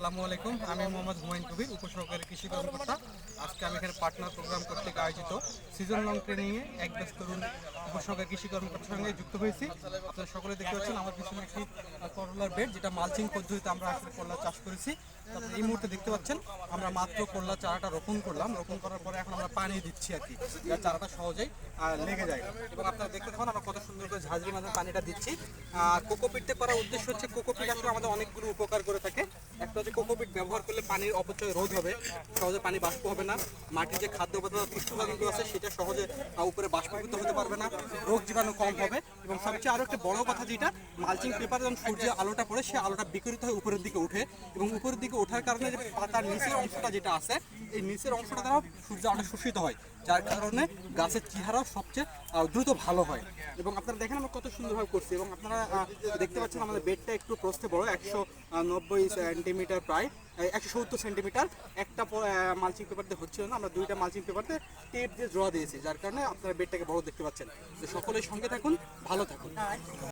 আসসালামু আলাইকুম। আমি মোহাম্মদ হুমায়ুন কবির, উপসহকারী কৃষি কর্মকর্তা। আজকে আমি এখানে পার্টনার প্রোগ্রাম কর্তৃক আয়োজিত সিজন লং ট্রেনিংয়ে এক ব্যস্ত তরুণ উপসহকারী কৃষি কর্মকর্তার সঙ্গে যুক্ত হয়েছি। আপনারা সকলে দেখতে পাচ্ছেন, আমার পিছনে একটি করলার বেড যেটা মালচিং পদ্ধতিতে আমরা আসলে করলা চাষ করেছি। এই মুহূর্তে দেখতে পাচ্ছেন, আমরা মাত্র করলা চারাটা রোপণ করলাম। রোপণ করার পরে এখন আমরা পানি দিচ্ছি আর কি চারাটা সহজেই লেগে যায়। এবং আপনারা দেখতে থাকুন আমরা কত সুন্দর করে ঝাঁঝরির মাধ্যমে পানিটা দিচ্ছি। আর কোকোপিটটা করার উদ্দেশ্য হচ্ছে, কোকোপিট আসলে আমাদের অনেকগুলো উপকার করে থাকে। একটা হচ্ছে কোকোপিট ব্যবহার করলে পানির অপচয় রোধ হবে, সহজে পানি বাষ্প হবে না, মাটির যে খাদ্য পদার্থ আছে, সেটা সহজে উপরে বাষ্পীভূত হতে পারবে না, রোগ জীবাণু কম হবে এবং সবচেয়ে আরও একটা বড় কথা যেটা মালচিং পেপার যখন সূর্যের আলোটা পড়ে, সে আলোটা বিকরিত হয়ে উপরের দিকে ওঠে এবং উপরের দিকে ওঠার কারণে যে পাতার নিচের অংশটা যেটা আছে, এই নিচের অংশটা দ্বারা সূর্য আলো শোষিত হয়। যার কারণে গাছের চেহারা সবচেয়ে দ্রুত ভালো হয়। এবং আপনারা দেখেন আমরা কত সুন্দরভাবে করছি এবং আপনারা দেখতে পাচ্ছেন আমাদের বেডটা একটু প্রস্থে বড়, একশো নব্বই সেন্টিমিটার প্রায় একশো সত্তর সেন্টিমিটার। একটা মালচিং পেপার দিয়ে হচ্ছিল না, আমরা দুইটা মালচিং পেপার দিয়ে টেপ দিয়ে ড্র দিয়েছি, যার কারণে আপনারা বেডটাকে বড় দেখতে পাচ্ছেন। সকলের সঙ্গে থাকুন, ভালো থাকুন।